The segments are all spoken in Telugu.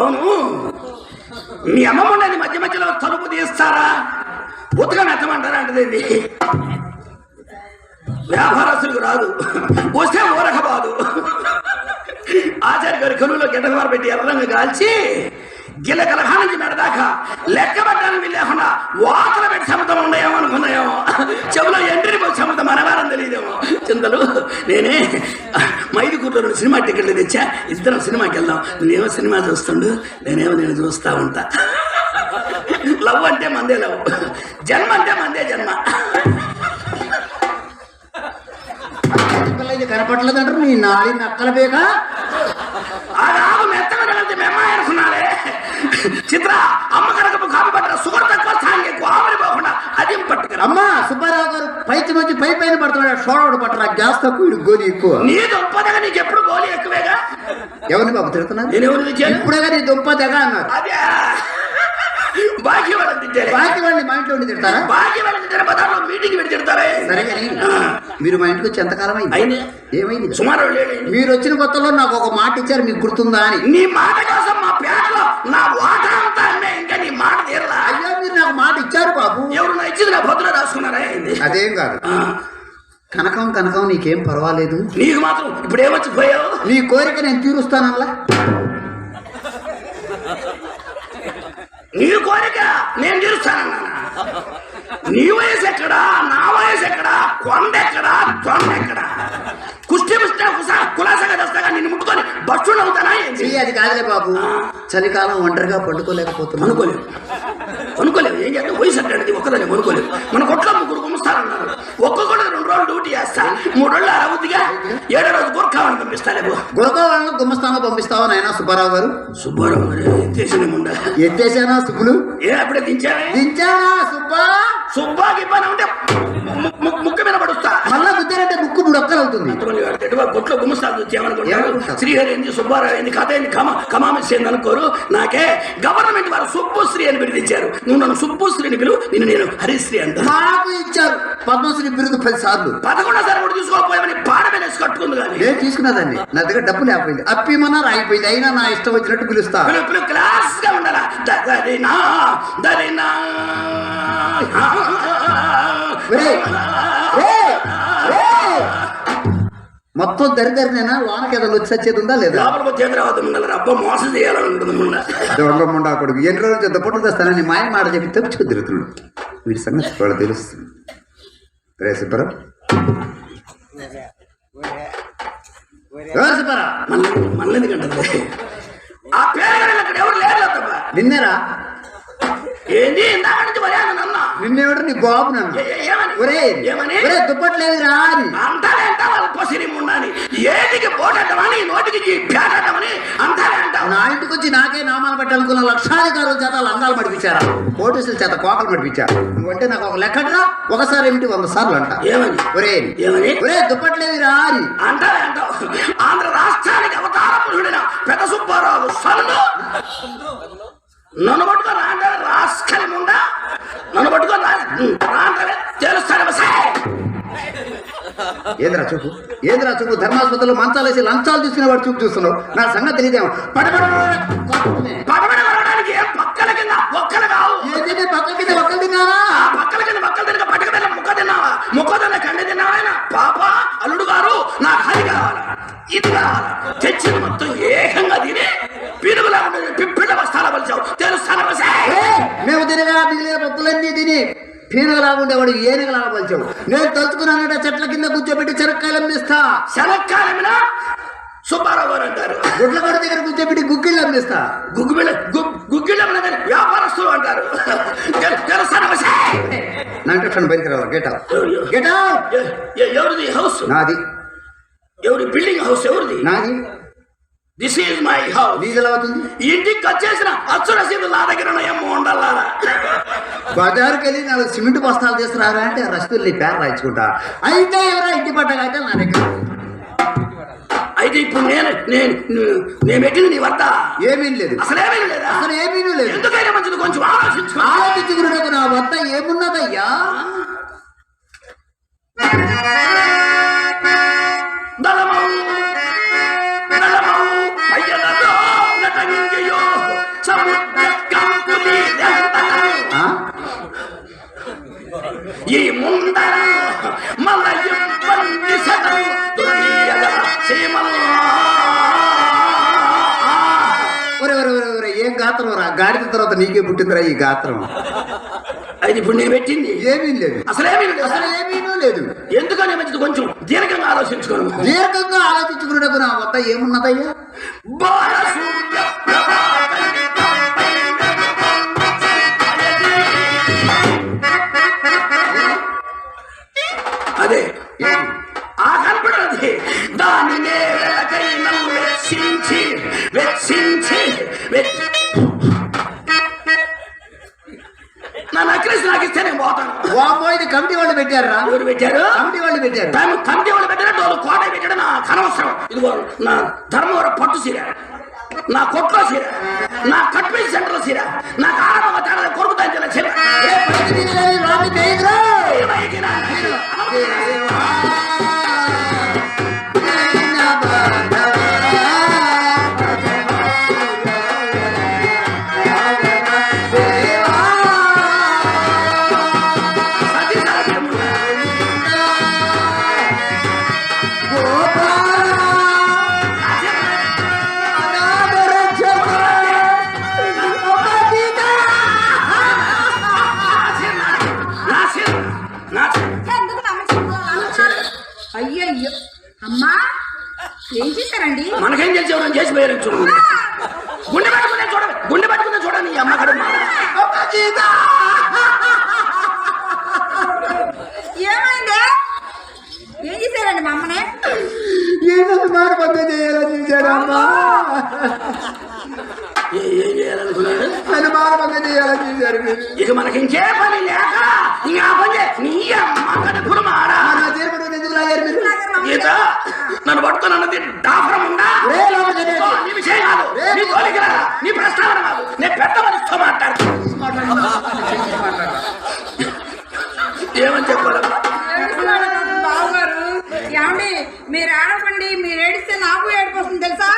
అవును. మీ అమ్మ ఉండేది మధ్య మధ్యలో తలుపు తీస్తారా? ఉతకం నెత్తమంటారా అంటే వ్యాపారస్తులకు రాదు. వస్తే ఊరక బాదు ఆచార్య గారి కనులో గిడ్డలు పెట్టి ఎర్రంగా కాల్చి గిల్ల కలహా నుంచి మెడదాకా లెక్క పెట్టడానికి లేకుండా వాతలు పెట్టి సమతం ఉండేమో అనుకున్నాయేమో. చెవులో ఎంట్రీ పోయి సముద్రం తెలియదేమో. చింతలు నేనే మైదుకూరులో సినిమా టికెట్లు తెచ్చా? ఇద్దరం సినిమాకి వెళ్దాం. నువ్వేమో సినిమా చూస్తుండు నేనేమో నేను చూస్తా ఉంటా. లవ్ అంటే మందే లవ్. జన్మ అంటే మందే జన్మ. పిల్లలు కనపట్లేదంటారు నీ నాడి నక్కల బేక మెత్తగా అనుకున్నారే చిత్ర అమ్మ కనుక కాపీ పట్టిన సుగర్ తక్కువ ఎక్కువ. పోకుండా అది పట్టుకురా. అమ్మా సుబ్బారావు గారు పైకి నుంచి పై పైన పడుతున్నాడు. షోడోడు పట్టరా గ్యాస్ తక్కువ ఇడు గోలి ఎక్కువ. నీ దుంపదగా నీకు ఎప్పుడు గోలి ఎక్కువేగా? ఎవరిని బాబు తిడుతున్నారు నేను ఎవరు తెచ్చాను ఇప్పుడే నీ దుంప తెగ అన్నారు అదే. బాకీ వాళ్ళని తిట్టారు. బాకీ వాడిని మా ఇంట్లో ఉండి తిడతారా? బాకీ వాళ్ళని తిట్టారు? బజార్లో మీటింగ్ పెట్టి తిడతారే. సరే కానీ మీరు మా ఇంటికి వచ్చి ఎంతకాలం అయింది. అయింది ఏమైంది? సుమారు మీరు వచ్చిన కొత్తలో నాకు ఒక మాట ఇచ్చారు మీకు గుర్తుందా అని. నీ మాట కోసం మా పేటలో నా వాటా అంతా అమ్మే ఇంకా నీ మాట తీరలా? మీరు నాకు మాట ఇచ్చారు బాబు. ఎవరు నా ఇచ్చింది నా పొద్దున రాసుకున్నారా ఏంది? అదేం కాదు. కనకం కనకం నీకేం పర్వాలేదు. నీకు మాత్రం ఇప్పుడు ఏమొచ్చి పోయావు? నీ కోరిక నేను తీరుస్తానల్లా? నీ కోరిక నేను తీరుస్తానన్నా నీ వయసు ఎక్కడా? నా వయసు ఎక్కడా? కొండ ఎక్కడా? తొండ ఎక్కడా? కుష్టి పుష్టి కులాసగా చేస్తాగా నిన్ను ముట్టుకొని బస్సు అవుతానా అది కాదులే బాబు. చలికాలం ఒంటరిగా పండుకోలేకపోతున్నాను. అనుకోలేవు అనుకోలేవు ఏం చేద్దాం వయసు అంటే ఒక్కదాన్ని అనుకోలేవు మన కొట్లో ముగ్గురు గుమ్మిస్తారన్నారు ఒక్కొక్కటి రెండు రోజులు డ్యూటీ చేస్తా. మూడు రోజులు అరవద్దిగా ఏడో రోజు గోర్ఖావని పంపిస్తాలేవు గురకా వాళ్ళని గుమ్మస్థానం పంపిస్తావా నాయనా సుబ్బారావు గారు? సుబ్బారావు గారు ఎత్తేసిన ముండ. ఎత్తేసానా సుబ్బులు? ఏ అప్పుడే దించావే? దించానా సుబ్బా? సుబ్బాకి ఇబ్బంది ఉంటే ము- ము- ముక్కు మీద పడుస్తా మళ్ళా ముక్కు ముడొక్కలు అవుతుంది గుమ్మస్తాలు వచ్చామనుకుంటారు ఏమనుకుంటారు? శ్రీహరి ఏంది సుబ్బారావు ఏంది కథ ఏంది? కమ కమామిస్ ఏంది అనుకోరు. నాకే గవర్నమెంట్ వారు సుబ్బుశ్రీ అని పిలిపించారు నువ్వు నన్ను సుబ్బుశ్రీని పిలువు నిన్ను నేను హరిశ్రీ అంటాను. మాకు ఇచ్చారు. పద్మశ్రీ బిరుదు పది సార్లు. పదకొండో సారి కూడా తీసుకోకపోయామని పాడ మీద వేసి కట్టుకుంది కానీ. నేను తీసుకున్నదండి నా దగ్గర డబ్బు లేకపోయింది. అప్పిమన్నారు అయిపోయింది అయినా నా ఇష్టం వచ్చినట్టు పిలుస్తా. పిలువు క్లాస్గా ఉండాలా? దరినా దరినా. మొత్తం దరిదరినేనా వానకి ఏదో వచ్చి వచ్చేది ఉందా లేదా? లోపల పోతే హైదరాబాద్ ఉండాలి అబ్బా మోసం చేయాలనుకుంటుంది ముండ దొంగ కొడుకు. ఎన్ని రోజులు దుప్పట్లు తెస్తానని మాయ మాట చెప్పి తెచ్చుకు తిరుగుతున్నాడు వీడి సంగతి వాళ్ళు తెలుస్తుంది. రే సుబ్బరావు. ఎవరు సుబ్బారావు. మళ్ళీ మళ్ళీ ఎందుకంటే ఆ పేరు కానీ అక్కడ ఎవరు లేరు తప్ప. నిన్నేరా? ఏంది? ఇందాక నుంచి మర్యాద నన్నా నిన్నేవాడు నీ బాబు నన్ను. ఒరే ఒరే అంటారే అల్పసిరి ఉండని ఏటికి పోటట్టమని నోటికి పేటట్టమని అంటారే నా ఇంటికి వచ్చి నాకే నామాలు పెట్టాలనుకున్న లక్షాధికారుల చేత లంగాలు పడిపించారా పోలీసుల చేత కోకలు పడిపించారు నువ్వంటే నాకు ఒక లెక్కట్రా ఒకసారి ఏమిటి వంద సార్లు అంట. ఏమని? ఒరే ఏమని? ఒరే దుప్పట్లేదురా అని. అంటారే అంటావు? ఆంధ్ర రాష్ట్రానికి అవతార పురుషుడైన పెద్ద సుబ్బారావు సన్ను నన్ను ఏంద్రా చూపు? ఏంద్రా చూపు? ధర్మాసుపత్రిలో మంచాలు వేసి లంచాలు తీసుకునేవాడు చూపు చూస్తున్నావు? నా సంగతి తెలియదేమో పడబడ పలిచావు నేను తలుచుకున్నానట చెట్ల కింద కూర్చోబెట్టి చెరక్కాయలు అమ్మిస్తా శనక్కాలమిన సుబ్బారావు గారు అంటారు. గుడ్లగొడ దగ్గర కూర్చోబెట్టి గుగ్గిళ్ళు అమ్మిస్తా గుగ్గుబిళ్ళ గుగ్గిళ్ళ వ్యాపారస్తులు అంటారు. తెలు- తెలుస్తాను నా ఇంట్రెక్షన్ బయటికి రావాలి గెట్ గెట్ ఎవరిది? హౌస్? నాది. ఎవరి బిల్డింగ్ హౌస్ ఎవరిది? నాది. దిస్ ఈజ్ మై హౌస్ ఎలా అవుతుంది ఇంటికి వచ్చేసిన అచ్చు రసీదు నా దగ్గర ఉన్నాయేమో ఉండాలా బజారుకి వెళ్ళి నాలుగు సిమెంట్ బస్తాలు తీసుకురారా అంటే రసీదులు పేరు రాయించుకుంటా. అయితే ఎవరా ఇంటి పట్టగా అయితే నా దగ్గర. అయితే ఇప్పుడు నేను నేను నేను పెట్టిన నీ వద్ద ఏమీ లేదు. అసలేమీ లేదా? అసలు ఏమీ లేదు. ఎందుకైనా మంచిది కొంచెం ఆలోచించు. ఆలోచించుకున్నకు నా వద్ద ఏమున్నదయ్యా? గాత్రం రా. గాడిద తర్వాత నీకే పుట్టిందిరా ఈ గాత్రం. అది ఇప్పుడు నేను పెట్టింది. ఏమీ లేదు. అసలేమీ లేదు అసలు ఏమీనూ లేదు ఎందుకని మంచిది కొంచెం దీర్ఘంగా ఆలోచించుకోను. దీర్ఘంగా ఆలోచించుకున్నప్పుడు నా వద్ద ఏమున్నదయ్యా? బాలసూర్య కమిటీ వాళ్ళు పెట్టారా ఎవరు పెట్టారు కమిటీ వాళ్ళు పెట్టారు టైం కమిటీ వాళ్ళు పెట్టారు డోలు కోట పెట్టాడు నా అనవసరం ఇదిగో నా ధర్మవరం పట్టు సీర నా కొట్లో సీర నా కట్పేసి సెంటర్ సీర నా కారణంగా తేడా కొడుకు తంచిన సీర అమ్మా ఏం చేశారండి? మనకేం తెలిసి ఎవరైనా చేసి పోయారు చూడు. గుండె పట్టుకునే చూడండి గుండె పట్టుకునే చూడండి అమ్మ మాడ. ఏమైంది? ఏం చేశారండి మా అమ్మనే? ఏదో చేయాలని ఏం నన్ను చేయాలని చూశారు మీరు ఇక మనకి ఇంకే పని లేక ఇంకా ఆ పని చే- నీ అమ్మ కడుపుడు మాడా నా చేరుకుంటే ఎందుకు లాగారు మీరు గీత నన్ను పట్టుకొని అన్నది డాఫరం ఉందా? నీ విషయం కాదు. నీ రాదు నీ ప్రస్తావన కాదు. నేను పెద్ద మనిషితో మాట్లాడుతా. ఏమని ఏమండి మీరు ఏడవండి మీరు ఏడిస్తే నాకు ఏడుపు వస్తుంది తెలుసా?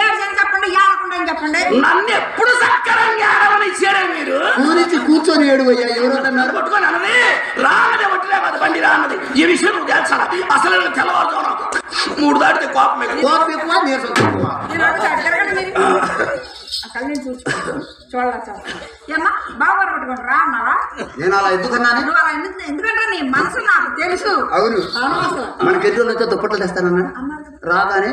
ఏడ్చని చెప్పండి ఏడకుండా అని చెప్పండి? నన్ను ఎప్పుడు సక్కరంగా ఆడమని ఇచ్చాడే మీరు? కూరించి కూర్చొని ఏడువయ్యా నన్ను ఎవరన్నారు పట్టుకొని అన్నది రాన్నది ఒట్టిలే బండి రాన్నది ఈ విషయం నువ్వు తెలుసా? అసలు నేను తెల్లవారుజామున మూడు దాటితే కోపమే కదా. కోపం ఎక్కువ నీరసం తక్కువ నేను అసలు ఏమ్మా పట్టుకోండి రా అన్నారా నేను అలా ఎందుకన్నాను నువ్వు అలా ఎందుకు ఎందుకంటే నీ మనసు నాకు తెలుసు. అవును. అవును అసలు. మనకి ఎదురు వచ్చే దుప్పట్లు కదా. రాగానే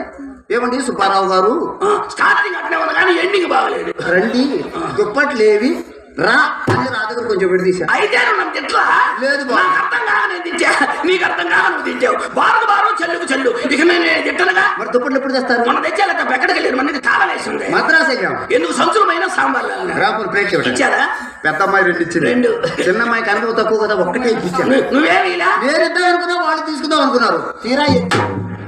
ఏమండి సుబ్బారావు గారు? ఆ, స్టార్టింగ్ అట్లే ఉంది కానీ ఎండింగ్ బాగలేదు. రండి దుప్పట్లేవి రా అని నా దగ్గర కొంచెం అయితే నువ్వు నన్ను తిట్లా లేదు బాబు. అర్థం కాక నేను తిట్టా. నీకు అర్థం నువ్వు తిట్టావు. బారుకు బారు చెల్లుకు చెల్లు. ఇక నేను తిట్టనుగా? మరి దుప్పట్లు ఎప్పుడు తెస్తారు? మన తెచ్చాక ఎక్కడికి వెళ్ళారు? మనకి తాళం వేసి ఉంది మద్రాసు వెళ్ళాం. ఎందుకు సంచులమైన సాంబార్ ప్లేట్ ఇవ్వటం ఇచ్చారా? పెద్ద అమ్మాయి రెండు ఇచ్చింది. రెండు. చిన్న అమ్మాయికి అనుభవం తక్కువ కదా ఒక్కటే ఇచ్చాను నువ్వు- నువ్వేమి ఇలా? నేను ఇద్దాం అనుకున్నా వాళ్ళు తీసుకుందాం అనుకున్నారు. తీరా.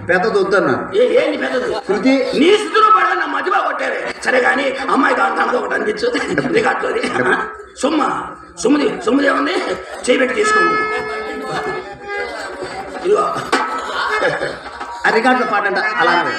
పెద్దది వద్దన్నారు ఏ ఏంటి పెద్దది? శృతి. నీ స్థితిలో పడ నా మధ్యలో కొట్టారే. సరే కానీ అమ్మాయి కాంతానది ఒకటి అనిపించు రికార్డులోది సొమ్మ సొమ్ముది సొమ్ముది ఏముంది? చేయబెట్టి తీసుకోండి ఇదిగో. ఆ రికార్డులో పాట అలానే